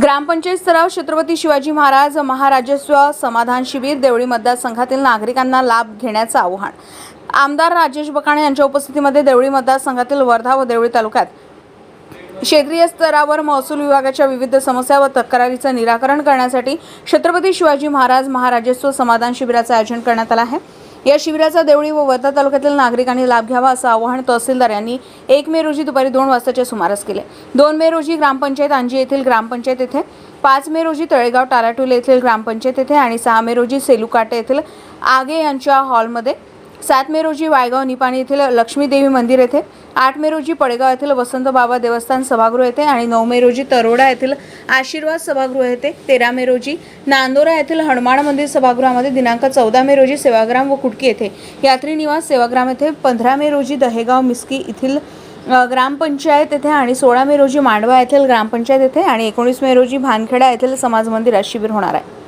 ग्रामपंचायत स्तरावर छत्रपती शिवाजी महाराज महाराजस्व समाधान शिबिर देवळी मतदारसंघातील नागरिकांना लाभ घेण्याचं आव्हान. आमदार राजेश बकाणे यांच्या उपस्थितीमध्ये देवळी मतदारसंघातील वर्धा व देवळी तालुक्यात क्षेत्रीय स्तरावर महसूल विभागाच्या विविध समस्या व तक्रारीचं निराकरण करण्यासाठी छत्रपती शिवाजी महाराज महाराजस्व समाधान शिबिराचं आयोजन करण्यात आलं आहे. या शिबिराचा देवळी व वर्धा तालुक्यातील नागरिकांनी लाभ घ्यावा असं आवाहन तहसीलदार यांनी एक मे रोजी दुपारी दोन वाजताच्या सुमारास केले. दोन मे रोजी ग्रामपंचायत अंजी येथील ग्रामपंचायत येथे पाच मे रोजी तळेगाव टालाटुल येथील ग्रामपंचायत येथे आणि सहा मे रोजी सेलुकाटे येथील आगे यांच्या हॉलमध्ये सात मे रोजी वायगाव निपाणी येथील लक्ष्मी देवी मंदिर येथे आठ मे रोजी पडेगाव येथील वसंत बाबा देवस्थान सभागृह येथे आणि नऊ मे रोजी तरोडा येथील आशीर्वाद सभागृह येथे तेरा मे रोजी नांदोरा येथील हनुमान मंदिर सभागृहामध्ये दिनांक चौदा मे रोजी सेवाग्राम व कुटकी येथे यात्री निवास सेवाग्राम येथे पंधरा मे रोजी दहेगाव मिस्की येथील ग्रामपंचायत येथे आणि सोळा मे रोजी मांडवा येथील ग्रामपंचायत येथे आणि एकोणीस मे रोजी भानखेडा येथील समाज मंदिरात शिबिर होणार आहे.